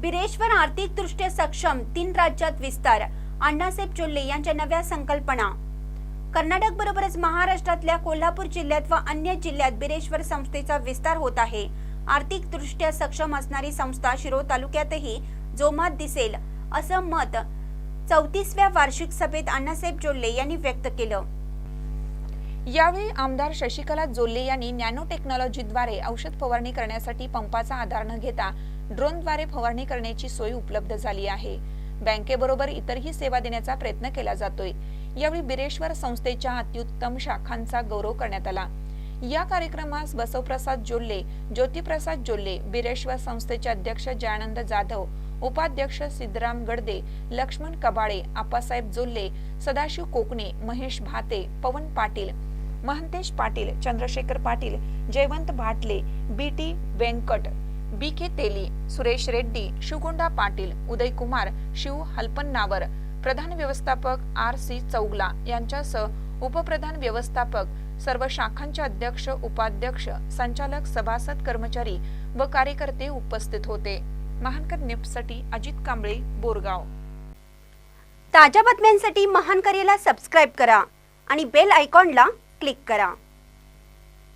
बिरेश्वर आर्थिकदृष्ट्या सक्षम तीन राज्यात विस्तार अण्णासाहेब चोल्ले यांच्या नव्या संकल्पना. कर्नाटक बरोबरच महाराष्ट्रातल्या कोल्हापूर जिल्ह्यात व अन्य जिल्ह्यात बिरेश्वर संस्थेचा विस्तार होत आहे. आर्थिकदृष्ट्या सक्षम असणारी संस्था शिरोळ तालुक्यातही जोमात दिसेल असं मत चौतीसव्या वार्षिक सभेत अण्णासाहेब जोल्ले यांनी व्यक्त केलं. यावेळी आमदार शशिकला जोल्ले यांनी नॅनो टेक्नॉलॉजीद्वारे औषध फवारणी करण्यासाठी पंपाचा आधार न घेता ड्रोनद्वारे फवारणी करण्याची सोय उपलब्ध झाली आहे. बँकेबरोबर इतरही सेवा देण्याचा प्रयत्न केला जातोय. यावेळी बिरेश्वर संस्थेच्या अत्युत्तम शाखांचा गौरव करण्यात आला. या कार्यक्रमास बसवप्रसाद जोल्ले ज्योतिप्रसाद जोल्ले बिरेश्वर संस्थेचे अध्यक्ष जयानंद जाधव उपाध्यक्ष सिद्धराम गडदे लक्ष्मण कबाळे आप्पासाहेब जोल्ले Sadashiv Kokane Mahesh Bhate Pawan Patil Mahantesh Patil Chandrashekhar Patil Jaywant Bhatle B T Venkat B K Teli Suresh Reddy Shivagonda Patil Uday Kumar Shiv Halpannavar प्रधान व्यवस्थापक आर सी चौगला यांच्यासह उपप्रधान व्यवस्थापक सर्व शाखांचे अध्यक्ष उपाध्यक्ष संचालक सभासद कर्मचारी व कार्यकर्ते उपस्थित होते. महानकर नेपसाठी अजित कांबळे बोरगाव. ताज्या बातम्यांसाठी महान करेला सबस्क्राईब करा आणि बेल आयकॉनला क्लिक करा.